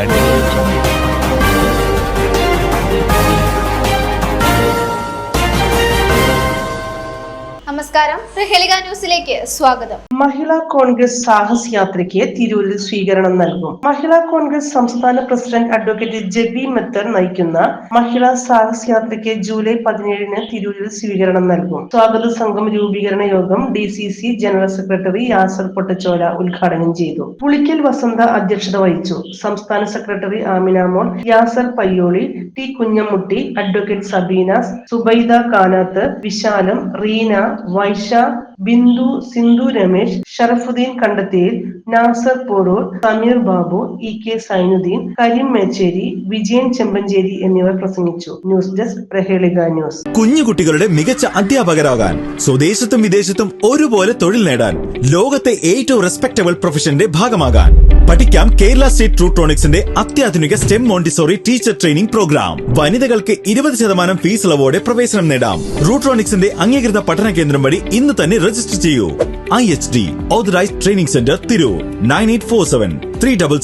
I need you. നമസ്കാരം. പ്രഹേലിക ന്യൂസിലേക്ക് സ്വാഗതം. മഹിളാ കോൺഗ്രസ് സാഹസ് യാത്രയ്ക്ക് തിരൂരിൽ സ്വീകരണം നൽകും. മഹിളാ കോൺഗ്രസ് സംസ്ഥാന പ്രസിഡന്റ് അഡ്വക്കേറ്റ് ജബി മെത്തർ നയിക്കുന്ന മഹിളാ സാഹസ് യാത്രയ്ക്ക് ജൂലൈ പതിനേഴിന് തിരൂരിൽ സ്വീകരണം നൽകും. സ്വാഗത സംഘം രൂപീകരണ യോഗം D C C general secretary Yasar Pottachola ഉദ്ഘാടനം ചെയ്തു. പുളിക്കൽ വസന്ത അധ്യക്ഷത വഹിച്ചു. സംസ്ഥാന secretary Aminamol Yasar Payyoli T Kunhammutty advocate Sabeena Subaida Kanath Vishalam Reena Vaisha Bindu Sindhu Ramesh Sharafuddin Kandathiyil Nasar Porur Sameer Babu E K Sainuddin Kareem Mecheri Vijayan Chempanchery എന്നിവർ പ്രസംഗിച്ചു. News desk Prahelika news. കുഞ്ഞുകുട്ടികളുടെ മികച്ച അധ്യാപകരാകാൻ സ്വദേശത്തും വിദേശത്തും ഒരുപോലെ തൊഴിൽ നേടാൻ ലോകത്തെ ഏറ്റവും റെസ്പെക്ടബിൾ പ്രൊഫഷന്റെ ഭാഗമാകാൻ. പഠിക്കാം കേരള സ്റ്റേറ്റ് ട്രൂട്രോണിക്സിന്റെ അത്യാധുനിക stem montessori teacher training programme. വനിതകൾക്ക് ഇരുപത് ശതമാനം ഫീസ് ഇളവോടെ പ്രവേശനം നേടാം. റൂട്രോണിക്സിന്റെ അംഗീകൃത പഠന കേന്ദ്രം വഴി ഇന്ന് തന്നെ രജിസ്റ്റർ ചെയ്യൂ. IHD, Authorized Training Center, Thiru, 9847 300.